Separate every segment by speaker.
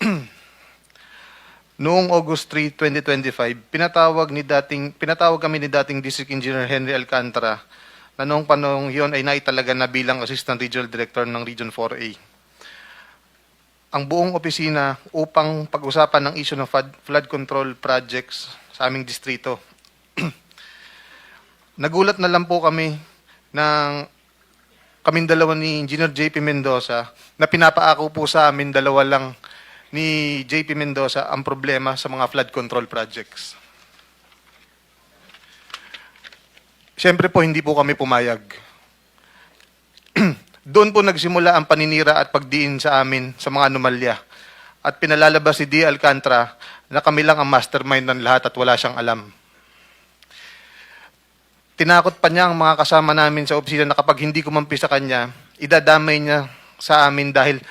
Speaker 1: Noong August 3, 2025, pinatawag ni dating pinatawag kami ni dating District Engineer Henry Alcantara na noong panahon yon ay naitalaga na bilang Assistant Regional Director ng Region 4A. Ang buong opisina upang pag-usapan ng issue ng flood, control projects sa aming distrito. Nagulat na lang po kami ng kaming dalawa ni Engineer JP Mendoza na pinapaako po sa amin dalawa lang ni JP Mendoza ang problema sa mga flood control projects. Siyempre po, hindi po kami pumayag. Doon po nagsimula ang paninira at pagdiin sa amin sa mga anomalya. At pinalalabas si D. Alcantara na kami lang ang mastermind ng lahat at wala siyang alam. Tinakot pa niya ang mga kasama namin sa opisina na kapag hindi kumampi sa kanya, idadamay niya sa amin dahil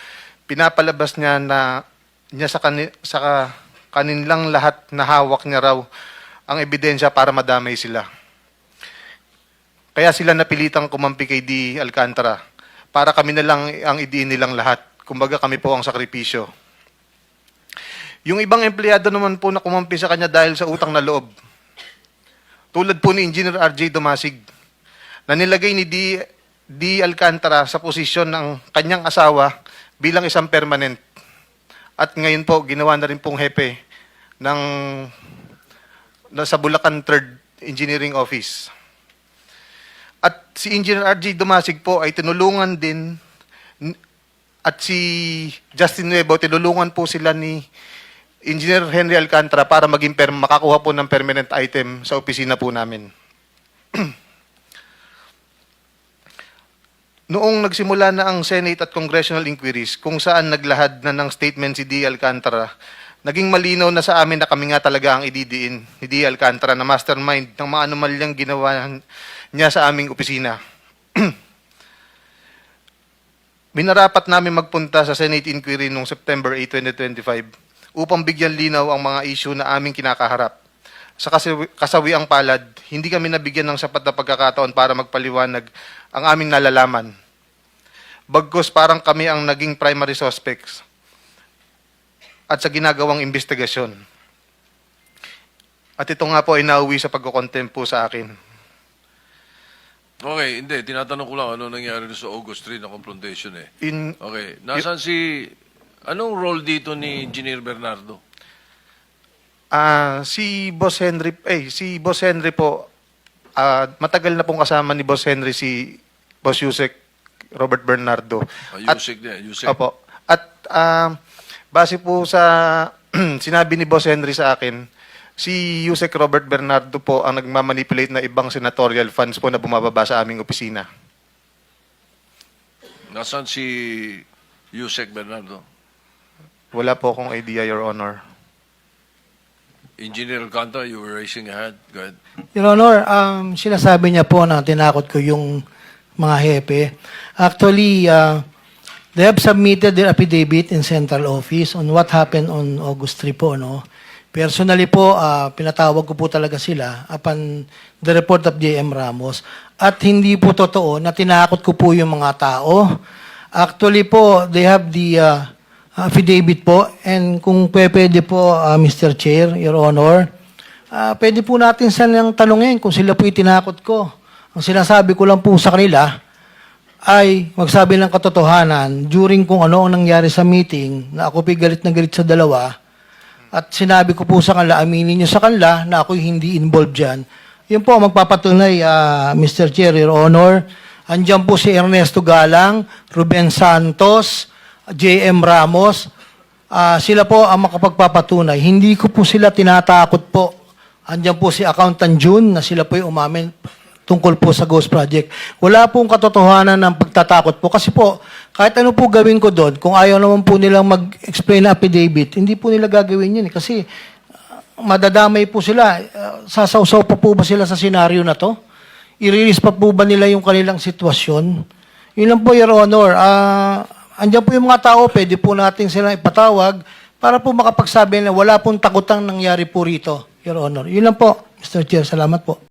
Speaker 1: pinapalabas niya na niya sa, kani, sa ka- kanilang lahat na hawak niya raw ang ebidensya para madamay sila. Kaya sila napilitang kumampi kay D. Alcantara para kami na lang ang idiin nilang lahat. Kumbaga kami po ang sakripisyo. Yung ibang empleyado naman po na kumampi sa kanya dahil sa utang na loob. Tulad po ni Engineer RJ Dumasig na nilagay ni D. D. Alcantara sa posisyon ng kanyang asawa bilang isang permanent. At ngayon po, ginawa na rin pong hepe ng nasa Bulacan 3rd Engineering Office. At si Engineer RJ Dumasig po ay tinulungan din at si Justin Nuevo, tinulungan po sila ni Engineer Henry Alcantara para maging makakuha po ng permanent item sa opisina po namin. Noong nagsimula na ang Senate at Congressional inquiries kung saan naglahad na ng statement si D. Alcantara, naging malinaw na sa amin na kami nga talaga ang ididiin ni D. Alcantara na mastermind ng mga anomalyang ginawa niya sa aming opisina. Minarapat namin magpunta sa Senate inquiry noong September 8, 2025 upang bigyan linaw ang mga issue na aming kinakaharap. Sa kasawi- kasawiang palad, hindi kami nabigyan ng sapat na pagkakataon para magpaliwanag ang aming nalalaman. Bagkus parang kami ang naging primary suspects at sa ginagawang investigasyon. At ito nga po ay nauwi sa pagkukontempt po sa akin.
Speaker 2: Okay, hindi. Tinatanong ko lang ano nangyari sa August 3 na confrontation eh.
Speaker 1: In,
Speaker 2: Okay. Nasaan si... Anong role dito ni Engineer Bernardo?
Speaker 1: Ah, si Boss Henry, eh, si Boss Henry po, ah, matagal na pong kasama ni Boss Henry si Boss Yusek Robert Bernardo.
Speaker 2: Uh,
Speaker 1: At-
Speaker 2: Yusek din. Yusek.
Speaker 1: Opo. At ah, base po sa sinabi ni Boss Henry sa akin, si Yusek Robert Bernardo po ang nagmamanipulate na ibang senatorial funds po na bumababa sa aming opisina.
Speaker 2: Nasaan si Yusek Bernardo?
Speaker 1: Wala po akong idea, Your Honor.
Speaker 2: Engineer Alcantara, you were raising a hand. Go ahead.
Speaker 3: Your Honor, um, sinasabi niya po na tinakot ko yung mga hepe. Actually, uh, they have submitted their affidavit in central office on what happened on August 3 po. No? Personally po, uh, pinatawag ko po talaga sila upon the report of J.M. Ramos. At hindi po totoo na tinakot ko po yung mga tao. Actually po, they have the uh, affidavit po. And kung pwede po, uh, Mr. Chair, Your Honor, Ah, pwede po natin silang tanungin kung sila po itinakot ko. Ang sinasabi ko lang po sa kanila ay magsabi ng katotohanan during kung ano ang nangyari sa meeting na ako po'y galit na galit sa dalawa at sinabi ko po sa kanila, aminin niyo sa kanila na ako'y hindi involved dyan. Yun po magpapatunay, ah, Mr. Chair, Your Honor. Andiyan po si Ernesto Galang, Ruben Santos, J.M. Ramos, Ah, sila po ang makapagpapatunay. Hindi ko po sila tinatakot po. Andiyan po si Accountant June na sila po yung umamin tungkol po sa Ghost Project. Wala pong katotohanan ng pagtatakot po. Kasi po, kahit ano po gawin ko doon, kung ayaw naman po nilang mag-explain na affidavit, hindi po nila gagawin yun. eh. Kasi ah, madadamay po sila. Ah, sasawsaw pa po ba sila sa senaryo na to? Pa po ba nila yung kanilang sitwasyon? Yun lang po, Your Honor. Ah, andyan po yung mga tao, pwede po natin silang ipatawag para po makapagsabi na wala pong takutang nangyari po rito, Your Honor. Yun lang po, Mr. Chair. Salamat po.